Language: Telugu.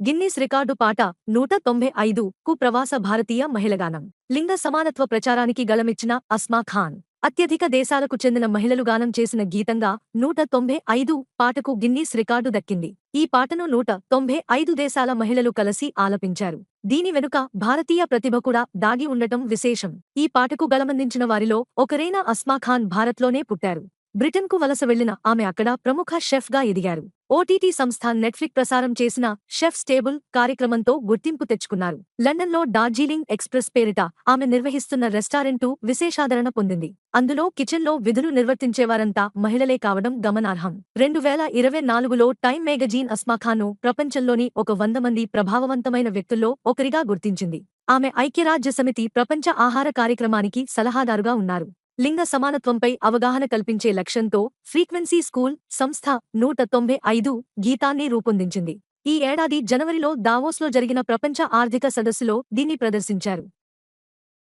గిన్నీస్ రికార్డు పాట నూట తొంభై ఐదు కు ప్రవాస భారతీయ మహిళగానం. లింగ సమానత్వ ప్రచారానికి గళమిచ్చిన అస్మా ఖాన్ అత్యధిక దేశాలకు చెందిన మహిళలు గానం చేసిన గీతంగా నూట తొంభై ఐదు పాటకు గిన్నీస్ రికార్డు దక్కింది. ఈ పాటను నూట తొంభై ఐదు దేశాల మహిళలు కలిసి ఆలపించారు. దీని వెనుక భారతీయ ప్రతిభ కూడా దాగి ఉండటం విశేషం. ఈ పాటకు గళమందించిన వారిలో ఒకరైన అస్మా ఖాన్ భారత్లోనే పుట్టారు. బ్రిటన్కు వలస వెళ్ళిన ఆమె అక్కడ ప్రముఖ షెఫ్గా ఎదిగారు. ఓటీటీ సంస్థ నెట్ఫ్లిక్ ప్రసారం చేసిన షెఫ్ స్టేబుల్ కార్యక్రమంతో గుర్తింపు తెచ్చుకున్నారు. లండన్లో డార్జీలింగ్ ఎక్స్ప్రెస్ పేరిట ఆమె నిర్వహిస్తున్న రెస్టారెంటు విశేషాదరణ పొందింది. అందులో కిచెన్లో విధులు నిర్వర్తించేవారంతా మహిళలే కావడం గమనార్హం. రెండు వేల ఇరవై నాలుగులో టైమ్ మేగజీన్ అస్మాఖాను ప్రపంచంలోని ఒక వంద మంది ప్రభావవంతమైన వ్యక్తుల్లో ఒకరిగా గుర్తించింది. ఆమె ఐక్యరాజ్య సమితి ప్రపంచ ఆహార కార్యక్రమానికి సలహాదారుగా ఉన్నారు. లింగ సమానత్వంపై అవగాహన కల్పించే లక్ష్యంతో ఫ్రీక్వెన్సీ స్కూల్ సంస్థ నూట తొంభై ఐదు గీతాన్ని రూపొందించింది. ఈ ఏడాది జనవరిలో దావోస్లో జరిగిన ప్రపంచ ఆర్థిక సదస్సులో దీన్ని ప్రదర్శించారు.